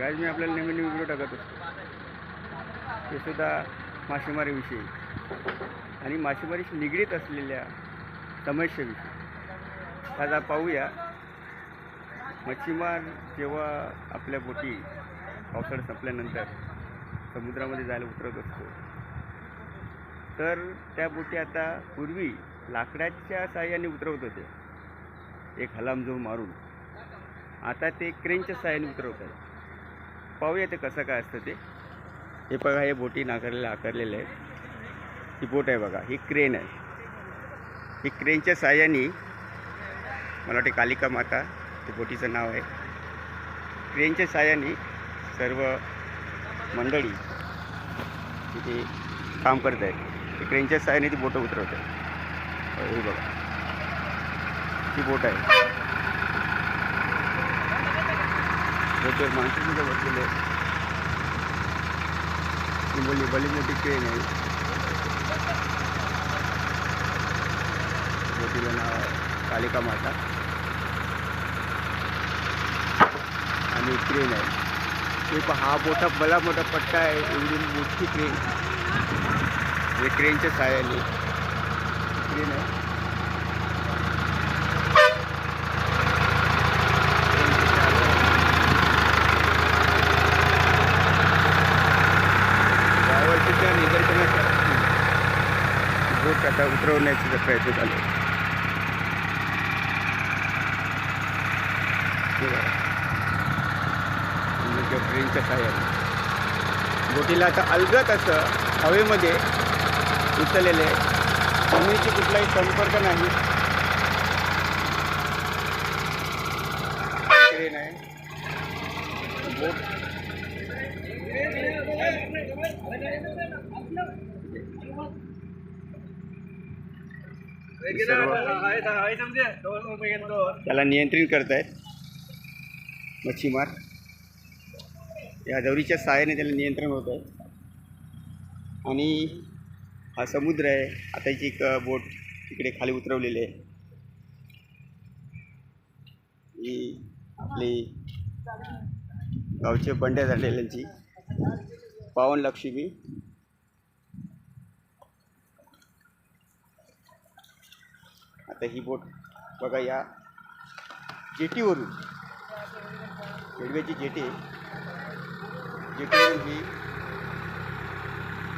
Guys मी आपल्याला नेहमी नेहमी व्हिडिओ टाकत असतो. ते सुद्धा मासेमारीविषयी. आणि मासेमारीशी निगडीत असलेल्या समस्येविषयी आज पाहूया. मच्छीमार जेव्हा आपल्या बोटी पावसाळा संपल्यानंतर समुद्रामध्ये जायला उतरत असतो. तर त्या बोटी आता पूर्वी लाकडाच्या साह्याने उतरवत होते. एक हलामजो मारून. आता ते क्रेनच्या साह्याने उतरवत आहे पाहूया ते कसं काय असतं ते. हे बघा हे बोटी नाकारलेले आकारलेले आहेत. ही बोट आहे बघा ही क्रेन आहे. ही क्रेनच्या साह्याने मला वाटते कालिका माता ते बोटीचं नाव आहे. क्रेनच्या साह्याने सर्व मंडळी तिथे काम करत आहेत. क्रेनच्या साहाय्याने ती बोटं उतरवत आहे हे बघा ही बोट आहे. बोटीवर माणसं सुद्धा बसलेले आहेत बोलली भली मोठी ट्रेन आहे बोटीला नाव आहे कालिका माता आणि ट्रेन आहे ते हा मोठा भला मोठा पट्टा आहे एवढी मोठी ट्रेन हे ट्रेनच्या साह्याने ट्रेन आहे बोट आता उतरवण्याचा प्रयत्न चालू आहे. ट्रेनच्या साह्याने बोटीला आता अलगत असं हवेमध्ये उचललेले जमिनीची कुठलाही संपर्क नाही. ट्रेन आहे. बोट सर्व त्याला नियंत्रित आहेत मच्छीमार. या दौरीच्या सहाय्याने त्याला नियंत्रण होत आहे आणि हा समुद्र आहे. आता याची एक बोट तिकडे खाली उतरवलेली आहे. ही आपली गावचे बंड्या झालेल्यांची पावन लक्ष्मी आता ही बोट बघा या जेटीवरून. रेल्वेची जेटी जेटीवरून ही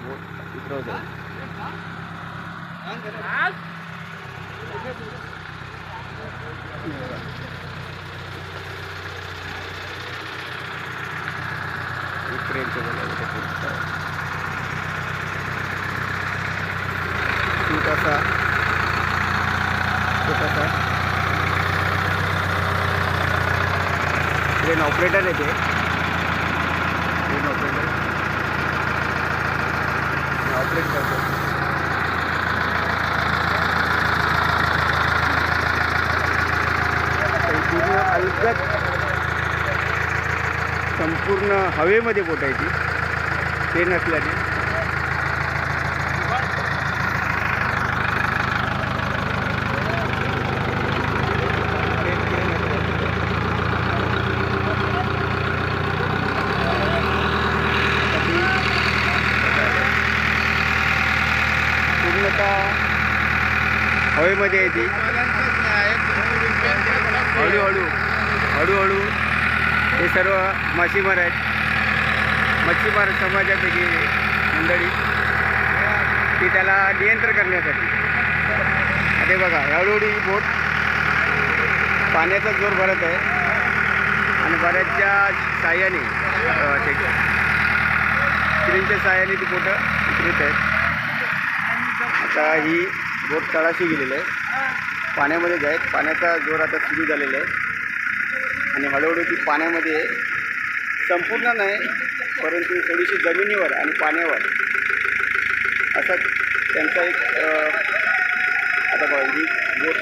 बोट उतरवत आहे. ही ट्रेनचं ट्रेन ऑपरेटर आहे ते. ट्रेन ऑपरेटर ऑपरेट करतो. तर पूर्ण अलगद संपूर्ण हवेमध्ये पोटायची. ट्रेन असल्याने ट्रेन ट्रेन असल्याने साठी पूर्णतः हवेमध्ये येते हळूहळू हळूहळू हे सर्व मासेमार आहेत. मच्छीमार समाजापैकी मंडळी. ती त्याला नियंत्रण करण्यासाठी. अरे बघा हळूहळू ही बोट पाण्याचा जोर भरत आहे. आणि बऱ्याचच्या साह्याने अ, ते साह्याने ती बोटं उतरत आहेत. आता ही बोट तळाशी गेलेलं आहे. पाण्यामध्येच आहेत पाण्याचा जोर आता सुरू झालेला आहे. आणि हळूहळू ती पाण्यामध्ये संपूर्ण नाही परंतु थोडीशी जमिनीवर आणि पाण्यावर असा त्यांचा एक आता बघा ही बोट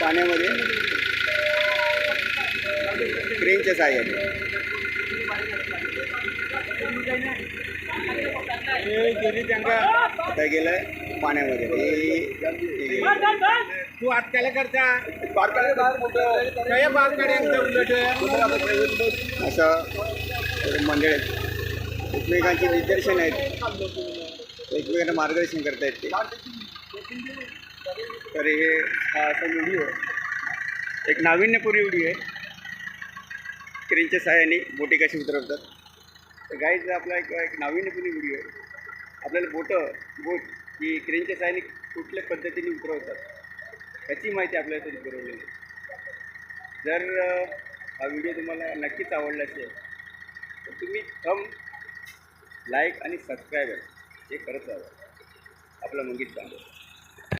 पाण्यामध्ये क्रेनच्या साह्याने आता गेलं पाण्यामध्ये. तू आज त्याला करता. असं मंडळ आहेत. एकमेकांचे निदर्शन आहेत. एकमेकांना मार्गदर्शन करतायत ते. तर हे हा असा व्हिडिओ एक नाविन्यपूर्ण व्हिडिओ आहे. क्रेनच्या सहाय्याने बोटे कशी उतरवतात? तर गाईज आपला एक एक नाविन्यपूर्ण व्हिडिओ आहे. आपल्याला बोटं बोट ही क्रेनच्या सहाय्याने कुठल्या पद्धतीने उतरवतात याची माहिती आपल्याला तरी पुरवलेली आहे जर हा व्हिडिओ तुम्हाला नक्कीच आवडला असेल तर तुम्ही थम लाईक आणि सबस्क्राईब हे करत राहा. आपला मंगीत चांगलं